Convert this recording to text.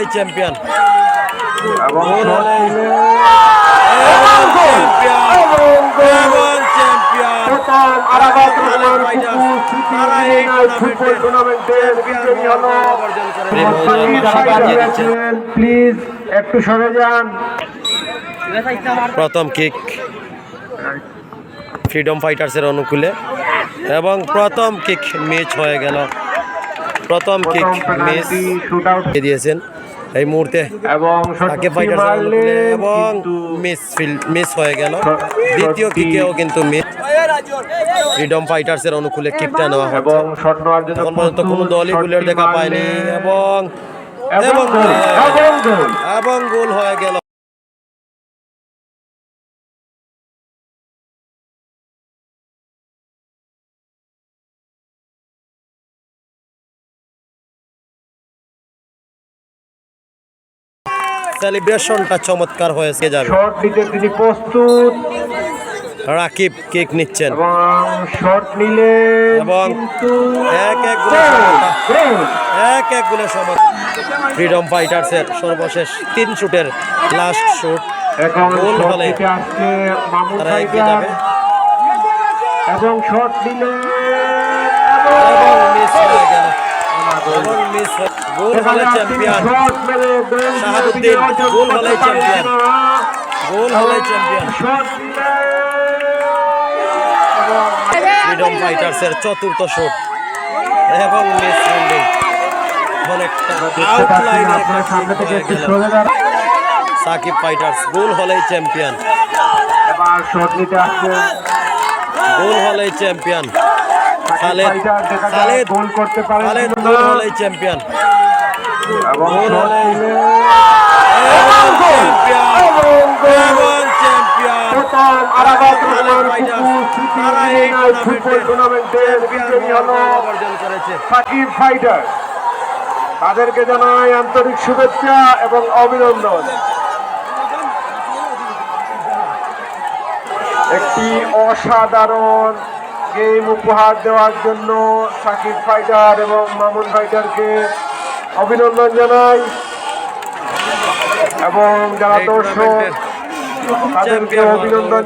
হলেই চ্যাম্পিয়ন। গোল! Champion. Champion. এই আছেন। প্লিজ একটু সরে যান। প্রথম কিক ফ্রিডম ফাইটার্সের অনুকূলে। এবং প্রথম কিক মিস হয়ে গেল। প্রথম কিক মিস দিয়েছেন। এই মুহূর্তে এবং তাকে এবং মিস মিস হয়ে গেল। দ্বিতীয় কিকেও কিন্তু মিস ফ্রিডম ফাইটার্সের অনুকূলে কিকটা নেওয়া হয় এবং শট নেওয়ার জন্য এখন পর্যন্ত কোনো দলই গুলের দেখা পায়নি। এবং এবং গোল হয়ে গেল। সেলিব্রেশনটা চমৎকার হয়েছে যাবে? শট নিতে তিনি প্রস্তুত। রাকিব কেক নিচ্ছেন। এবং শট নিলেন এবং এক এক। এক এক সমান ফ্রিডম ফাইটার্সের সর্বশেষ তিন শুটের লাস্ট শুট গোল হলে তারা এগিয়ে যাবে। এবং নিলেন এবং মিস হয়ে গেল। এবং মিস গোল হলে চ্যাম্পিয়ন শট মেরে গোল শাহাবুদ্দিন, গোল হলেই চ্যাম্পিয়ন। গোল হলে চ্যাম্পিয়ন শট নিলেন ফ্রিডম ফাইটার্সের চতুর্থ শুট এবং মিস ফিল্ডিং অনেকটা দেখতে আউটলাইনে সামনে থেকে একটু সরে দাঁড়ান। সাকিব ফাইটার্স গোল হলেই চ্যাম্পিয়ন এবার শট নিতে আসছেন গোল হলেই চ্যাম্পিয়ন খালেদ খালেদ গোল করতে খালেদ গোল চ্যাম্পিয়ন এবং গোল হলো সাকিব ফাইটার তাদেরকে জানাই আন্তরিক শুভেচ্ছা এবং অভিনন্দন। একটি অসাধারণ গেম উপহার দেওয়ার জন্য সাকিব ফাইটার এবং মামুন ফাইটারকে অভিনন্দন জানাই। এবং যারা দর্শক তাদেরকে অভিনন্দন